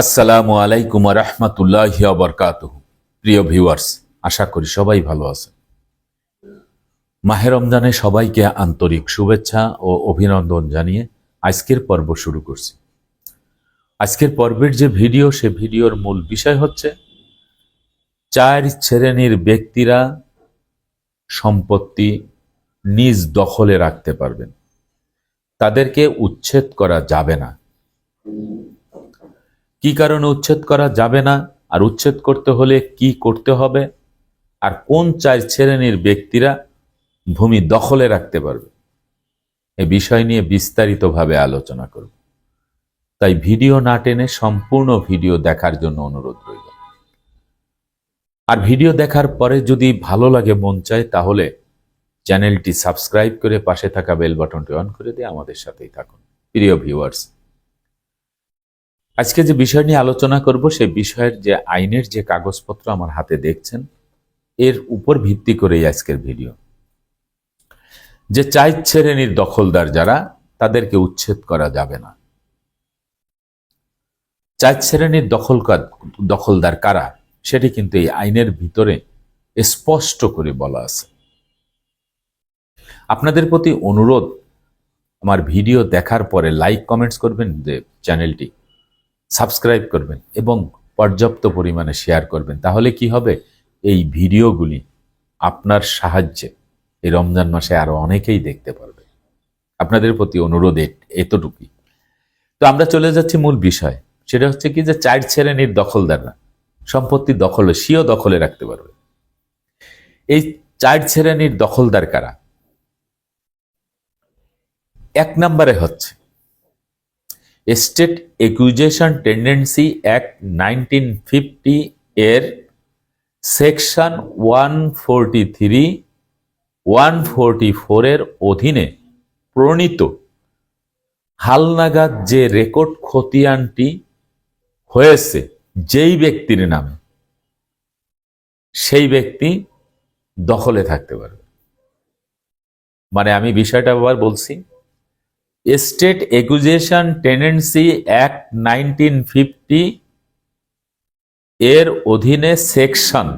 আসসালামু আলাইকুম রহমতুল্লাহ বরকাত প্রিয় ভিউয়ার্স, আশা করি সবাই ভালো আছে মাহে রমজানে সবাইকে আন্তরিক শুভেচ্ছা ও অভিনন্দন জানিয়ে আজকের পর্ব শুরু করছি। আজকের পর্বের যে ভিডিও, সে ভিডিওর মূল বিষয় হচ্ছে, চার শ্রেণির ব্যক্তিরা সম্পত্তি নিজ দখলে রাখতে পারবেন। তাদেরকে উচ্ছেদ করা যাবে না। কি কারণে উচ্ছেদ করা যাবে না? আর উচ্ছেদ করতে হলে কি করতে হবে? আর কোন চার শ্রেণির ব্যক্তিরা ভূমি দখলে রাখতে পারবে? এ বিষয় নিয়ে বিস্তারিতভাবে আলোচনা করব। তাই ভিডিও না টেনে সম্পূর্ণ ভিডিও দেখার জন্য অনুরোধ রইল। আর ভিডিও দেখার পরে যদি ভালো লাগে, মন চায়, তাহলে চ্যানেলটি সাবস্ক্রাইব করে পাশে থাকা বেল বাটনটি অন করে দিয়ে আমাদের সাথেই থাকুন। প্রিয় ভিউয়ার্স আজকে যে বিষয় নিয়ে আলোচনা করব, সেই বিষয়ের যে আইনের যে কাগজপত্র আমার হাতে দেখছেন, এর উপর ভিত্তি করেই আজকের ভিডিও। যে চাই শ্রেণির দখলদার যারা, তাদেরকে উচ্ছেদ করা যাবে না। চার শ্রেণির দখল দখলদার কারা, সেটি কিন্তু এই আইনের ভিতরে স্পষ্ট করে বলা আছে। আপনাদের প্রতি অনুরোধ, আমার ভিডিও দেখার পরে লাইক কমেন্টস করবেন যে চ্যানেলটি। সাবস্ক্রাইব করবেন এবং পর্যাপ্ত পরিমাণে শেয়ার করবেন। তাহলে কি হবে? এই ভিডিওগুলি আপনার সাহায্যে এই রমজান মাসে আরও অনেকেই দেখতে পারবে। আপনাদের প্রতি অনুরোধ এতটুকুই। তো আমরা চলে যাচ্ছি মূল বিষয়। সেটা হচ্ছে কি যে চার শ্রেণির দখলদাররা, সম্পত্তি দখলে স্বীয় দখলে রাখতে পারবে। এই চার শ্রেণির দখলদার কারা? এক নম্বরে হচ্ছে state acquisition tendency act nineteen fifty এর section one forty three one forty ফোরের অধীনে প্রণীত হালনাগাদ যে রেকর্ড খতিয়ানটি হয়েছে, যেই ব্যক্তির নামে, সেই ব্যক্তি দখলে থাকতে পারবে। মানে আমি বিষয়টা আবার বলছি state acquisition tendency act nineteen fifty এর অধীনে section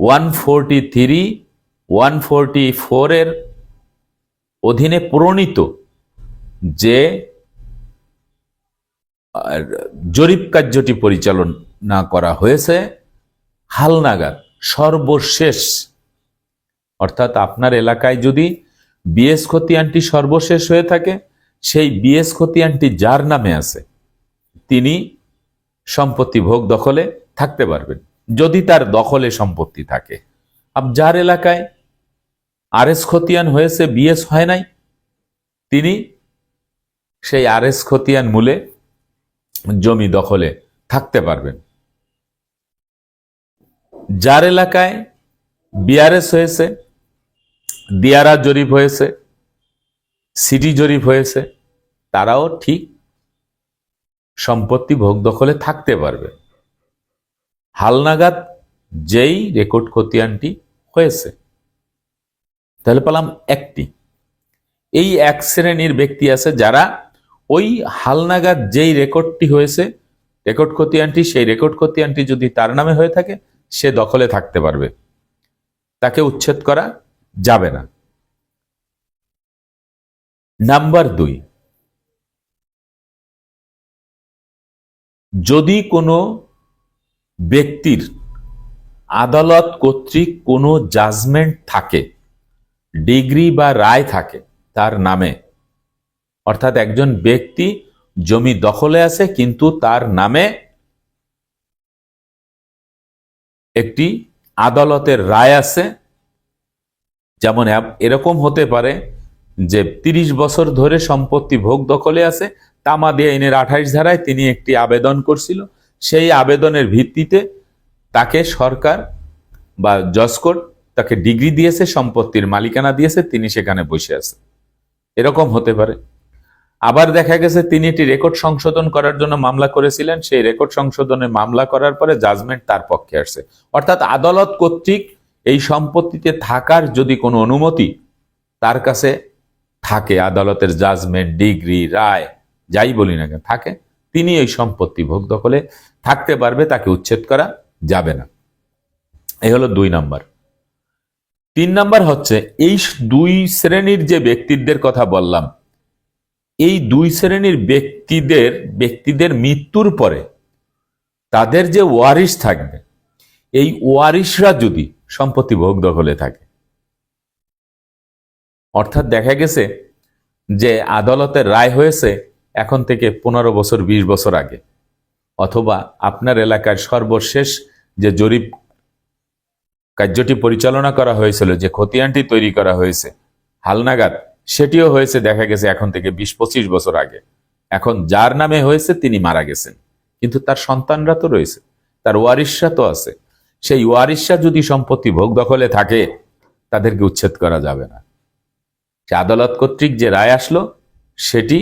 one forty three, one forty ফোরের অধীনে প্রণীত যে জরিপ কার্যটি পরিচালনা করা হয়েছে, হালনাগাদ, সর্বশেষ। অর্থাৎ আপনার এলাকায় যদি বিএস খতিয়ানটি সর্বশেষ হয়ে থাকে, সেই বিএস খতিয়ানটি যার নামে আছে, তিনি সম্পত্তি ভোগ দখলে থাকতে পারবেন, যদি তার দখলে সম্পত্তি থাকে। আব যার এলাকায় আর এস খতিয়ান হয়েছে বিএস হয় নাই, তিনি সেই আর এস খতিয়ান মূলে জমি দখলে থাকতে পারবেন। যার এলাকায় বিআরএস হয়েছে দিয়ারা জরিপ হয়েছে, সিটি জরিপ হয়েছে, তারাও ঠিক সম্পত্তি ভোগ দখলে থাকতে পারবে। হালনাগাদ যেই রেকর্ড খতিয়ানটি হয়েছে। তাহলে পেলাম একটি। এই এক শ্রেণির ব্যক্তি আছে যারা ওই হালনাগাদ যেই রেকর্ডটি হয়েছে, রেকর্ড খতিয়ানটি, সেই রেকর্ড খতিয়ানটি যদি তার নামে হয়ে থাকে, সে দখলে থাকতে পারবে। তাকে উচ্ছেদ করা যাবে না। নাম্বার দুই, যদি কোনো ব্যক্তির আদালত কর্তৃক কোনো জাজমেন্ট থাকে, ডিগ্রি বা রায় থাকে তার নামে, অর্থাৎ একজন ব্যক্তি জমি দখলে আছে কিন্তু তার নামে একটি আদালতের রায় আছে যেমন এরকম হতে পারে যে ৩০ বছর ধরে সম্পত্তি ভোগ দখলে আছে তামাদি আইনের আঠাইশ ধারায় তিনি একটি আবেদন করছিল। সেই আবেদনের ভিত্তিতে তাকে সরকার বা জসকোর্ট তাকে ডিগ্রি দিয়েছে, সম্পত্তির মালিকানা দিয়েছে, তিনি সেখানে বসে আছে। এরকম হতে পারে। আবার দেখা গেছে তিনি একটি রেকর্ড সংশোধন করার জন্য মামলা করেছিলেন। সেই রেকর্ড সংশোধনে মামলা করার পরে জাজমেন্ট তার পক্ষে আসছে। অর্থাৎ আদালত কর্তৃক এই সম্পত্তিতে থাকার যদি কোনো অনুমতি, তার কাছে থাকে আদালতের জাজমেন্ট ডিগ্রি রায়, যাই বলি না কেন, থাকে। তিনি এই সম্পত্তি ভোগ দখলে থাকতে পারবে, তাকে উচ্ছেদ করা যাবে না। এই হলো দুই নাম্বার। তিন নাম্বার হচ্ছে, এই দুই শ্রেণির যে ব্যক্তিদের কথা বললাম, এই দুই শ্রেণির ব্যক্তিদের ব্যক্তিদের মৃত্যুর পরে তাদের যে ওয়ারিশ থাকবে, এই ওয়ারিশরা যদি সম্পত্তি ভোগ দখলে থাকে। অর্থাৎ দেখা গেছে যে আদালতের রায় হয়েছে এখন থেকে পনেরো বছর ২০ বছর আগে। অথবা আপনার এলাকার সর্বশেষ যে জরিপ কার্যটি পরিচালনা করা হয়েছিল, যে খতিয়ানটি তৈরি করা হয়েছে, হালনাগাদ, সেটিও হয়েছে দেখা গেছে এখন থেকে বিশ, পঁচিশ বছর আগে। এখন যার নামে হয়েছে তিনি মারা গেছেন। কিন্তু তার সন্তানরা তো রয়েছে, তার ওয়ারিশরা তো আছে। সেই ওয়ারিশরা যদি সম্পত্তি ভোগ দখলে থাকে, তাদেরকে উচ্ছেদ করা যাবে না। সে আদালত কর্তৃক যে রায় আসলো, সেটি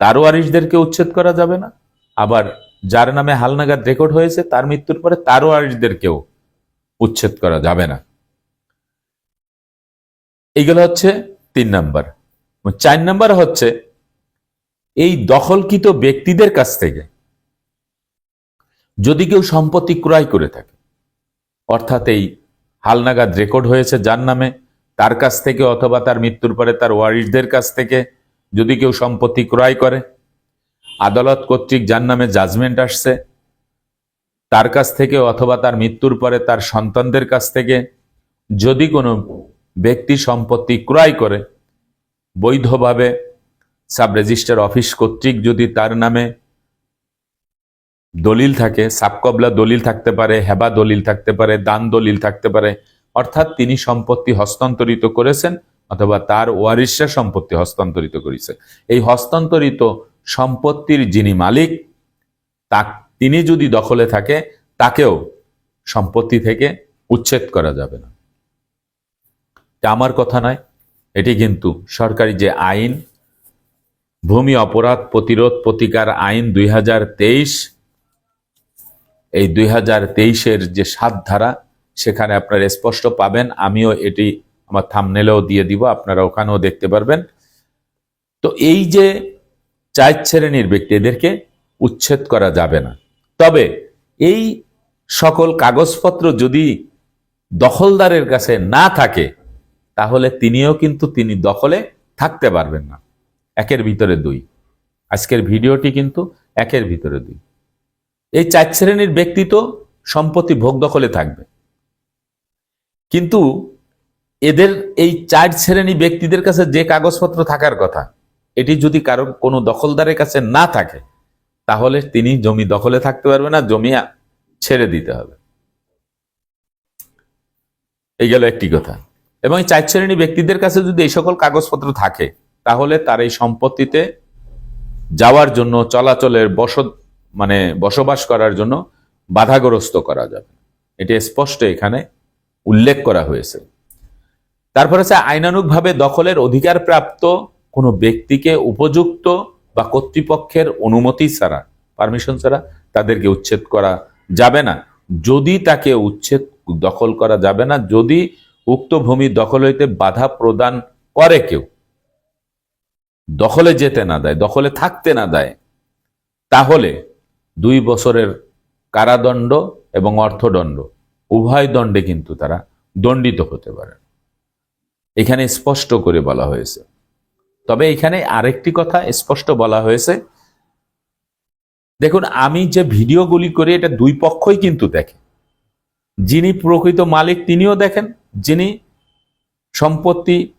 তার ওয়ারিশদেরকে উচ্ছেদ করা যাবে না। আবার যার নামে হালনাগাদ রেকর্ড হয়েছে, তার মৃত্যুর পরে তার ওয়ারিশদেরকেও উচ্ছেদ করা যাবে না। এইগুলো হচ্ছে তিন নাম্বার। চার নাম্বার হচ্ছে, এই দখলকৃত ব্যক্তিদের কাছ থেকে যদি কেউ সম্পত্তি ক্রয় করে থাকে, অর্থাৎ এই হালনাগাদ রেকর্ড হয়েছে যার নামে তার কাছ থেকে অথবা তার মৃত্যুর পরে তার ওয়ারিশদের কাছ থেকে যদি কেউ সম্পত্তি ক্রয় করে, আদালত কর্তৃক যার নামে জাজমেন্ট আসছে, তার কাছ থেকে অথবা তার মৃত্যুর পরে তার সন্তানদের কাছ থেকে যদি কোনো ব্যক্তি সম্পত্তি ক্রয় করে, বৈধভাবে সাব রেজিস্টার অফিস কর্তৃক যদি তার নামে দলিল থাকে সাবকবলা দলিল থাকতে পারে, হেবা দলিল থাকতে পারে, দান দলিল থাকতে পারে, অর্থাৎ তিনি সম্পত্তি হস্তান্তরিত করেছেন অথবা তার ওয়ারিশা সম্পত্তি হস্তান্তরিত করেছে। এই হস্তান্তরিত সম্পত্তির যিনি মালিক, তা তিনি যদি দখলে থাকে, তাকেও সম্পত্তি থেকে উচ্ছেদ করা যাবে না। আমার কথা নয়, এটি কিন্তু সরকারি যে আইন, ভূমি অপরাধ প্রতিরোধ প্রতিকার আইন দুই হাজার তেইশ এই দুই হাজার তেইশের যে সাত ধারা, সেখানে আপনারা স্পষ্ট পাবেন। আমিও এটি আমার থামনেলেও দিয়ে দিব, আপনারা ওখানেও দেখতে পারবেন। তো এই যে চার শ্রেণির ব্যক্তি, এদেরকে উচ্ছেদ করা যাবে না। তবে এই সকল কাগজপত্র যদি দখলদারের কাছে না থাকে, তাহলে তিনিও কিন্তু তিনি দখলে থাকতে পারবেন না। একের ভিতরে দুই। আজকের ভিডিওটি কিন্তু একের ভিতরে দুই। এই চার শ্রেণির ব্যক্তি তো সম্পত্তি ভোগ দখলে থাকবে। কিন্তু এদের এই চার শ্রেণি ব্যক্তিদের কাছে যে কাগজপত্র থাকার কথা, এটি যদি কারও কোনো দখলদারের কাছে না থাকে, তাহলে তিনি জমি দখলে থাকতে পারবে না, জমি ছেড়ে দিতে হবে। এই গেল একটি কথা। এবং এই চার শ্রেণি ব্যক্তিদের কাছে যদি এই সকল কাগজপত্র থাকে, তাহলে তার এই সম্পত্তিতে যাওয়ার জন্য চলাচলের বস মানে বসবাস করার জন্য বাধাগ্রস্ত করা যাবে। এটি স্পষ্ট এখানে উল্লেখ করা হয়েছে। তারপর হচ্ছে আইনানুগভাবে দখলের অধিকার প্রাপ্ত কোনো ব্যক্তিকে উপযুক্ত বা কর্তৃপক্ষের অনুমতি ছাড়া পারমিশন ছাড়া তাদেরকে উচ্ছেদ করা যাবে না। যদি তাকে উচ্ছেদ, দখল করা যাবে না, যদি উক্ত ভূমি দখল হইতে বাধা প্রদান করে কেউ, দখলে যেতে না দেয়, দখলে থাকতে না দেয়, তাহলে দুই বছরের কারাদণ্ড এবং অর্থদণ্ড, উভয় দণ্ডে কিন্তু তারা দণ্ডিত হতে পারে। এখানে স্পষ্ট করে বলা হয়েছে। তবে এখানে আরেকটি কথা স্পষ্ট বলা হয়েছে। দেখুন, আমি যে ভিডিওগুলি করি, এটা দুই পক্ষই কিন্তু দেখে। যিনি প্রকৃত মালিক, তিনিও দেখেন। যিনি সম্পত্তি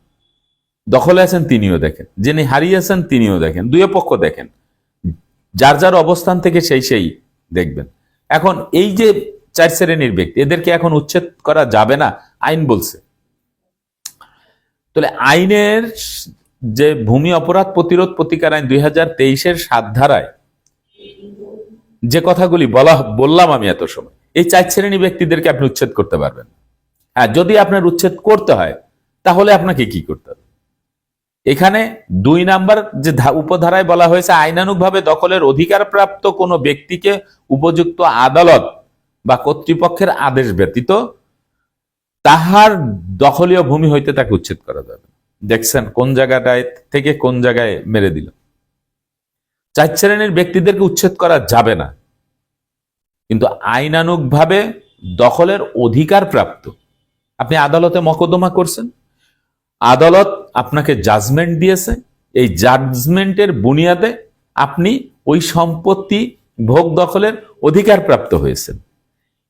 দখলে আছেন, তিনিও দেখেন। যিনি হারিয়েছেন, তিনিও দেখেন। দুই পক্ষ দেখেন। যার যার অবস্থান থেকে সেই সেই দেখবেন। এখন এই যে চার শ্রেণির ব্যক্তি, এদেরকে এখন উচ্ছেদ করা যাবে না, আইন বলছে। তাহলে আইনের যে ভূমি অপরাধ প্রতিরোধ প্রতিকার আইন দুই হাজার তেইশের সাত ধারায় যে কথাগুলি বলা, বললাম আমি এত সময়, এই চার শ্রেণি ব্যক্তিদেরকে আপনি উচ্ছেদ করতে পারবেন। হ্যাঁ যদি আপনার উচ্ছেদ করতে হয়, তাহলে আপনাকে কি করতে হবে? এখানে দুই নাম্বার যে উপধারায় বলা হয়েছে, আইনানুগভাবে দখলের অধিকার প্রাপ্ত কোনো ব্যক্তিকে উপযুক্ত আদালত বা কর্তৃপক্ষের আদেশ ব্যতীত তাহার দখলীয় ভূমি হইতে তাকে উচ্ছেদ করা যাবে দেখছেন কোন জায়গাটায় থেকে কোন জায়গায় মেরে দিল। চার শ্রেণির ব্যক্তিদেরকে উচ্ছেদ করা যাবে না। কিন্তু আইনানুগভাবে দখলের অধিকার প্রাপ্ত আপনি আদালতে মকদ্দমা করছেন, আদালত আপনাকে জাজমেন্ট দিয়েছে, এই জাজমেন্টের বুনিয়াদে আপনি ওই সম্পত্তি ভোগ দখলের অধিকার প্রাপ্ত হয়েছেন।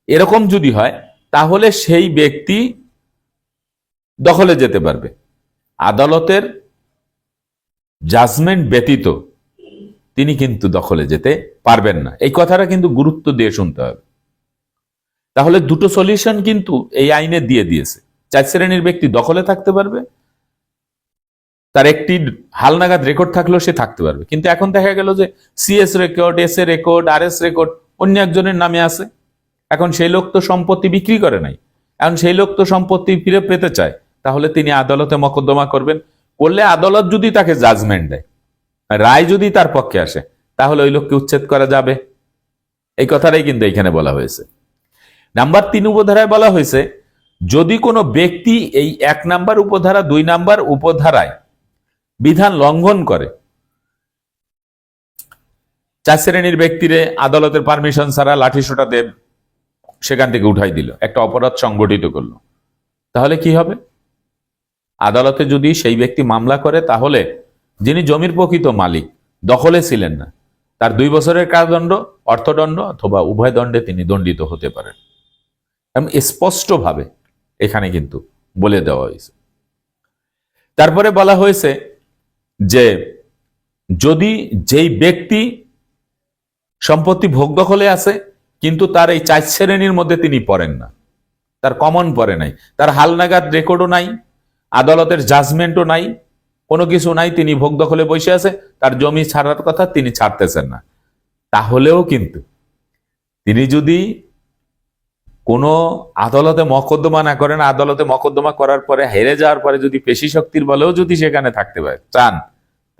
এরকম যদি হয়, তাহলে সেই ব্যক্তি দখলে যেতে পারবে। আদালতের জাজমেন্ট ব্যতীত তিনি কিন্তু দখলে যেতে পারবেন না। এই কথাটা কিন্তু গুরুত্ব দিয়ে শুনতে হবে। তাহলে দুটো সলিউশন কিন্তু এই আইনে দিয়ে দিয়েছে। চার শ্রেণির ব্যক্তি দখলে থাকতে পারবে তার একটি হালনাগাদ রেকর্ড থাকলেও সে থাকতে পারবে। কিন্তু এখন দেখা গেল যে CS record S A record R S record অন্য একজনের নামে আছে। এখন সেই লোক তো সম্পত্তি বিক্রি করে নাই। এখন সেই লোক তো সম্পত্তি ফিরে পেতে চায়। তাহলে তিনি আদালতে মকদ্দমা করবেন। করলে আদালত যদি তাকে জাজমেন্ট দেয়, রায় যদি তার পক্ষে আসে, তাহলে ওই লোককে উচ্ছেদ করা যাবে। এই কথাটাই কিন্তু এখানে বলা হয়েছে। নাম্বার তিন উপধারায় বলা হয়েছে, যদি কোনো ব্যক্তি এই এক নাম্বার উপধারা, দুই নাম্বার উপধারায় বিধান লঙ্ঘন করে। চার শ্রেণির ব্যক্তিরে আদালতের পারমিশন ছাড়া লাঠি দেব সেখান থেকে উঠাই দিল। একটা অপরাধ সংগঠিত করল। তাহলে কি হবে? আদালতে যদি সেই ব্যক্তি মামলা করে, তাহলে যিনি জমির প্রকৃত মালিক, দখলে ছিলেন না। তার দুই বছরের কারাদণ্ড, অর্থদণ্ড অথবা উভয় দণ্ডে তিনি দণ্ডিত হতে পারেন। এবং স্পষ্টভাবে এখানে কিন্তু বলে দেওয়া হয়েছে। তারপরে বলা হয়েছে যে যদি যেই ব্যক্তি সম্পত্তি ভোগ দখলে আছে, কিন্তু তার এই চার শ্রেণির মধ্যে তিনি পড়েন না, তার কমন পড়ে নাই, তার হালনাগাদ রেকর্ডও নাই, আদালতের জাজমেন্টও নাই, কোনো কিছু নাই, তিনি ভোগ দখলে বসে আছে, তার জমি ছাড়ার কথা তিনি ছাড়তেছেন না। তাহলেও কিন্তু তিনি যদি কোনো আদালতে মকদ্দমা না করেন, আদালতে মকদ্দমা করার পরে হেরে যাওয়ার পরে যদি পেশি শক্তির বলেও যদি সেখানে থাকতে পারে, চান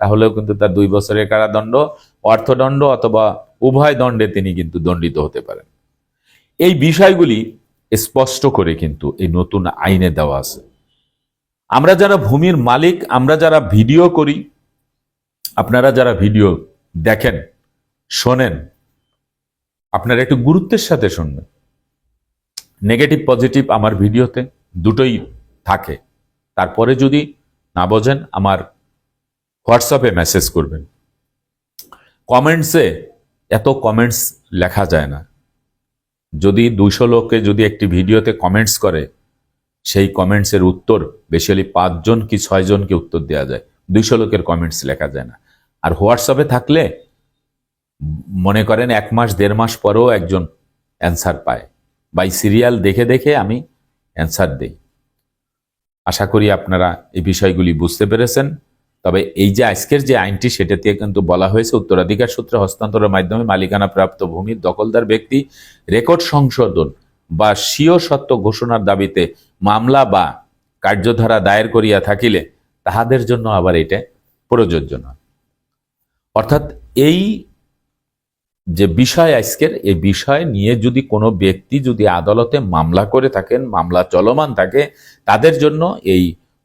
তাহলেও কিন্তু তার দুই বছরের কারাদণ্ড, অর্থদণ্ড অথবা উভয় দণ্ডে তিনি কিন্তু দণ্ডিত হতে পারেন। এই বিষয়গুলি স্পষ্ট করে কিন্তু এই নতুন আইনে দেওয়া আছে। আমরা যারা ভূমির মালিক, আমরা যারা ভিডিও করি, আপনারা যারা ভিডিও দেখেন, শোনেন, আপনারা একটু গুরুত্বের সাথে শুনবেন। নেগেটিভ, পজিটিভ আমার ভিডিওতে দুটোই থাকে। তারপরে যদি না বোঝেন, আমার হোয়াটসঅ্যাপে মেসেজ করবেন। কমেন্টসে এত কমেন্টস লেখা যায় না। যদি দুইশো লোককে যদি একটি ভিডিওতে কমেন্টস করে, সেই কমেন্টসের উত্তর বেশি পাঁচজন কি ছয়জনকে উত্তর দেওয়া যায়। দুইশো লোকের কমেন্টস লেখা যায় না। আর হোয়াটসঅ্যাপে থাকলে মনে করেন এক মাস, দেড় মাস পরেও একজন অ্যান্সার পায়। বাই সিরিয়াল দেখে দেখে আমি অ্যান্সার দেই। আশা করি আপনারা এই বিষয়গুলি বুঝতে পেরেছেন। তবে এই যে আজকের যে আইনটি সেটাতে কিন্তু বলা হয়েছে, উত্তরাধিকার সূত্রে হস্তান্তরের মাধ্যমে মালিকানা প্রাপ্ত ভূমির দখলদার ব্যক্তি, রেকর্ড সংশোধন বা স্বীয় সত্য ঘোষণার দাবিতে মামলা বা কার্যধারা দায়ের করিয়া থাকিলে তাহাদের জন্য আবার এটা প্রযোজ্য নয়। অর্থাৎ এই যে বিষয় আজকের, এই বিষয় নিয়ে যদি কোনো ব্যক্তি যদি আদালতে মামলা করে থাকেন, মামলা চলমান থাকে, তাদের জন্য এই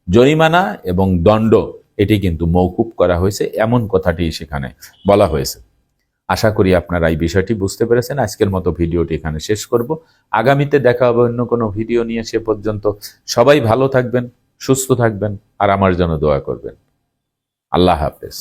জরিমানা এবং দণ্ড এটি কিন্তু মৌকুব করা হয়েছে, এমন কথাটি সেখানে বলা হয়েছে। আশা করি আপনারা এই বিষয়টি বুঝতে পেরেছেন। আজকের মতো ভিডিওটি এখানে শেষ করব। আগামীতে দেখা হবে অন্য কোনো ভিডিও নিয়ে, সে পর্যন্ত সবাই ভালো থাকবেন, সুস্থ থাকবেন, আর আমার জন্য দোয়া করবেন। আল্লাহ হাফেজ।